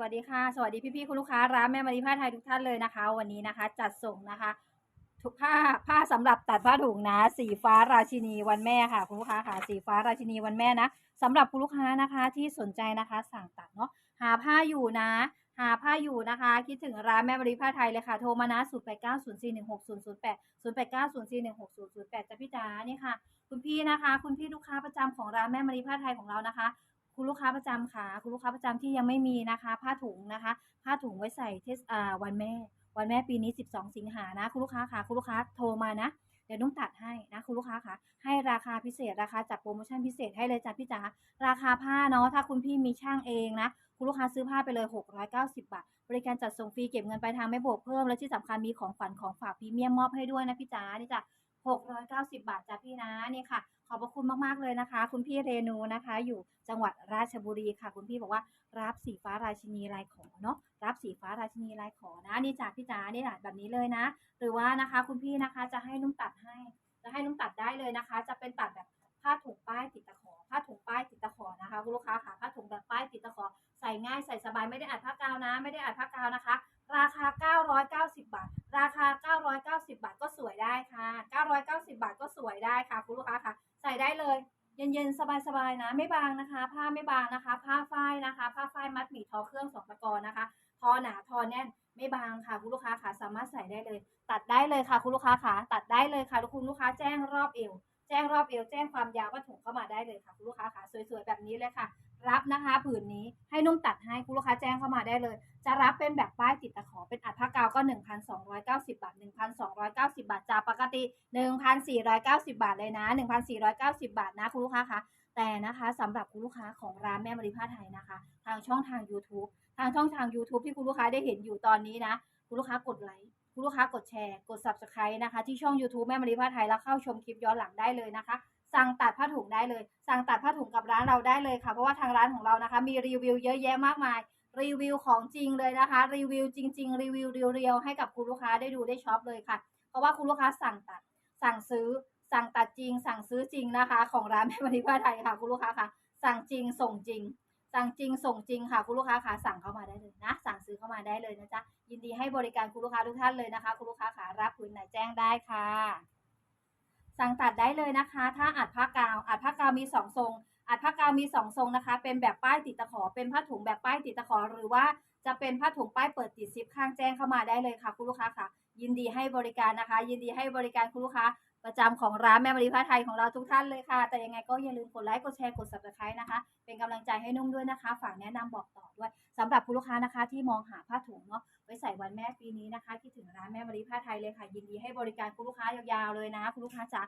วัสดีค่ะ สวัสดีพี่ๆคุณลูกค้าร้านแม่มารีผ้าไทยทุกท่านเลยนะคะ วันนี้นะคะ จัดส่งนะคะทุกผ้าผ้าสำหรับตัดผ้าถุงนะ สีฟ้าราชินีวันแม่ค่ะ คุณลูกค้าค่ะสีฟ้าราชินีวันแม่นะสำหรับคุณลูกค้านะคะที่สนใจนะคะสั่งตัดเนาะหาผ้าอยู่นะ หาผ้าอยู่นะคะ คิดถึงร้านแม่มารีผ้าไทยเลยค่ะ โทรมานะ 0 8 9 0 4 1 6 0 0 8 0 8 9 0 4 1 6 0 0 8จ้ะพี่จ๋านี่ค่ะ คุณพี่นะคะ คุณพี่ลูกค้าประจำของร้านแม่มารีผ้าไทยของเรานะคะ คุณลูกค้าประจำค่ะคุณลูกค้าประจำที่ยังไม่มีนะคะ ผ้าถุงนะคะ ผ้าถุงไว้ใส่เทศวันแม่ วันแม่ปีนี้ 12 สิงหานะคุณลูกค้าค่ะคุณลูกค้าโทรมานะเดี๋ยวนุ่งตัดให้นะคุณลูกค้าค่ะให้ราคาพิเศษราคาจัดโปรโมชั่นพิเศษให้เลยจ้ะพี่จ๋าราคาผ้าเนาะถ้าคุณพี่มีช่างเองนะคุณลูกค้าซื้อผ้าไปเลย 690 บาท บริการจัดส่งฟรีเก็บเงินปลายทางไม่บวกเพิ่ม และที่สำคัญมีของขวัญของฝากพรีเมียมมอบให้ด้วยนะพี่จ๋านี่จ้ะ 690 บาทจ้ะพี่นะนี่ค่ะ ขอบพระคุณมากๆเลยนะคะ คุณพี่เรนูนะคะ อยู่จังหวัดราชบุรีค่ะ คุณพี่บอกว่ารับสีฟ้าราชินีลายขอเนาะรับสีฟ้าราชินีลายขอนะนี่จากพี่จ๋านี่แหละแบบนี้เลยนะ หรือว่านะคะคุณพี่นะคะจะให้นุ่มตัดให้ จะให้นุ่มตัดได้เลยนะคะ จะเป็นตัดแบบผ้าถุงป้ายติดตะขอผ้าถุงป้ายติดตะขอนะคะคุณลูกค้าค่ะผ้าถุงแบบป้ายติดตะขอใส่ง่ายใส่สบายไม่ได้อัดผ้ากาวนะ ไม่ได้อัดผ้ากาวนะคะ ราคา 990 บาท ราคา 990 บาทก็สวยได้ค่ะ 990 บาทก็สวยได้ค่ะคุณลูกค้าค่ะ ใส่ได้เลย เย็นๆ สบายๆนะ ไม่บางนะคะ ผ้าไม่บางนะคะ ผ้าฝ้ายนะคะ ผ้าฝ้ายมัดหมี่ทอเครื่องสองตะกอนนะคะ ทอหนาทอแน่นไม่บางค่ะคุณลูกค้าค่ะสามารถใส่ได้เลย ตัดได้เลยค่ะคุณลูกค้าค่ะตัดได้เลยค่ะคุณลูกค้าแจ้งรอบเอว แจ้งรอบเอวแจ้งความยาวว่าถุงเข้ามาได้เลยค่ะคุณลูกค้าค่ะสวยๆแบบนี้เลยค่ะ รับนะคะผืนนี้ให้นุ่มตัดให้คุณลูกค้าแจ้งเข้ามาได้เลย จะรับเป็นแบบป้ายติดตะขอเป็นอัดผ้ากาวก็ 1,290 บาท 1,290 บาทจากปกติ 1,490 บาทเลยนะ 1,490 บาทนะคุณลูกค้าคะแต่นะคะสำหรับคุณลูกค้าของร้านแม่มาริผ้าไทยนะคะ ทางช่องทาง YouTube ทางช่องทาง YouTube ที่คุณลูกค้าได้เห็นอยู่ตอนนี้นะ คุณลูกค้ากดไลค์ คุณลูกค้ากดแชร์ กด Subscribe นะคะ ที่ช่อง YouTube แม่มาริผ้าไทยแล้วเข้าชมคลิปย้อนหลังได้เลยนะคะ สั่งตัดผ้าถุงได้เลย สั่งตัดผ้าถุงกับร้านเราได้เลยค่ะ เพราะว่าทางร้านของเรานะคะ มีรีวิวเยอะแยะมากมาย รีวิวของจริงเลยนะคะ รีวิวจริง ๆ รีวิวเรียวๆให้กับคุณลูกค้าได้ดูได้ช็อปเลยค่ะ เพราะว่าคุณลูกค้าสั่งตัด สั่งซื้อ สั่งตัดจริง สั่งซื้อจริงนะคะ ของร้านแม่มาริผ้าไทยค่ะ คุณลูกค้าค่ะ สั่งจริงส่งจริง สั่งจริงส่งจริงค่ะคุณลูกค้าค่ะสั่งเข้ามาได้เลยนะ สั่งซื้อเข้ามาได้เลยนะจ๊ะยินดีให้บริการคุณลูกค้าทุกท่านเลยนะคะคุณลูกค้าค่ะรับผืนไหนแจ้งได้ค่ะ สั่งตัดได้เลยนะคะ ถ้าอัดผ้ากาวอัดผ้ากาวมีสองทรงอัดผ้ากาวมีสองทรงนะคะ เป็นแบบป้ายติดตะขอ เป็นผ้าถุงแบบป้ายติดตะขอ หรือว่าจะเป็นผ้าถุงป้ายเปิดติดซิปข้างแจ้งเข้ามาได้เลยค่ะ คุณลูกค้าค่ะ ยินดีให้บริการนะคะ ยินดีให้บริการคุณลูกค้า ประจำของร้านแม่มารีผ้าไทยของเราทุกท่านเลยค่ะ แต่ยังไงก็อย่าลืมกดไลค์กดแชร์กด subscribe นะคะ เป็นกำลังใจให้นุ่มด้วยนะคะ ฝากแนะนำบอกต่อด้วยสำหรับคุณลูกค้านะคะ ที่มองหาผ้าถุงเนาะไว้ใส่วันแม่ปีนี้นะคะคิดถึงร้านแม่มารีผ้าไทยเลยค่ะ ยินดีให้บริการคุณลูกค้ายาวๆเลยนะคุณลูกค้าจ๋า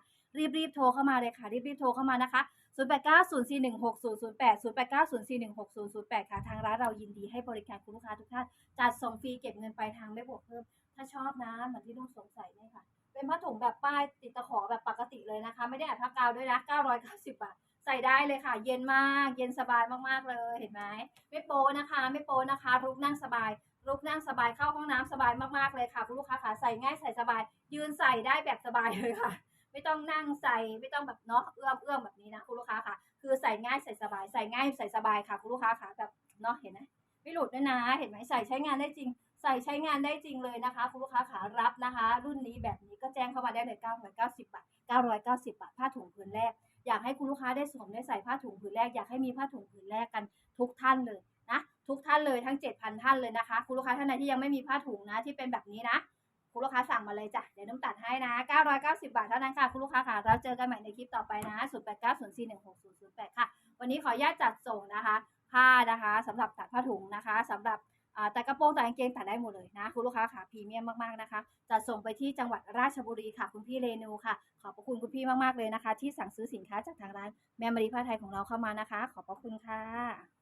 รีบๆโทรเข้ามาเลยค่ะรีบๆโทรเข้ามานะคะ0890416008 0890416008 ค่ะ ทางร้านเรายินดีให้บริการคุณลูกค้าทุกท่านจัดส่งฟรีเก็บเงินปลายทางไม่บวกเพิ่ม ถ้าชอบนะเหมือนที่ลุงสงสัยเนี่ยค่ะ เป็นผ้าถุงแบบป้ายติดตะขอแบบปกติเลยนะคะ ไม่ได้อัดผ้ากาวด้วยนะ990บาทใส่ได้เลยค่ะ เย็นมาก เย็นสบายมากๆเลยเห็นไหมไม่โปนะคะ ไม่โปนะคะรุกนั่งสบายรุกนั่งสบายเข้าห้องน้ำสบายมากๆเลยค่ะคุณลูกค้าค่ะใส่ง่ายใส่สบาย ยืนใส่ได้แบบสบายเลยค่ะ ไม่ต้องนั่งใส่ไม่ต้องแบบเนาะเอื้อมเอื้อมแบบนี้นะคุณลูกค้าค่ะ คือใส่ง่ายใส่สบาย ใส่ง่ายใส่สบายค่ะคุณลูกค้าค่ะแบบเนาะเห็นไหมไม่หลุดด้วยนะ เห็นไหมใส่ใช้งานได้จริง ใส่ใช้งานได้จริงเลยนะคะ คุณลูกค้าขารับนะคะ รุ่นนี้แบบนี้ก็แจ้งเข้ามาได้เลย 990 บาท 990 บาท ผ้าถุงผืนแรก อยากให้คุณลูกค้าได้สวมได้ใส่ผ้าถุงผืนแรก อยากให้มีผ้าถุงผืนแรกกันทุกท่านเลยนะ ทุกท่านเลยทั้ง 7,000 ท่านเลยนะคะ คุณลูกค้าท่านไหนที่ยังไม่มีผ้าถุงนะที่เป็นแบบนี้นะ คุณลูกค้าสั่งมาเลยจ้ะ เดี๋ยวน้ำตัดให้นะ 990 บาทเท่านั้นค่ะ คุณลูกค้าค่ะ เราเจอกันใหม่ในคลิปต่อไปนะ 0890416008 ค่ะ วันนี้ขออนุญาตจัดส่งนะคะ ผ้านะคะสำหรับตัดผ้าถุงนะคะสำหรับ แต่กระโปรงแต่กางเกงตัดได้หมดเลยนะคุณลูกค้าค่ะพรีเมียมมากๆนะคะจะส่งไปที่จังหวัดราชบุรีค่ะ คุณพี่เรนูค่ะ ขอบพระคุณคุณพี่มากๆเลยนะคะ ที่สั่งซื้อสินค้าจากทางร้านแมมมารีผ้าไทยของเราเข้ามานะคะ ขอบพระคุณค่ะ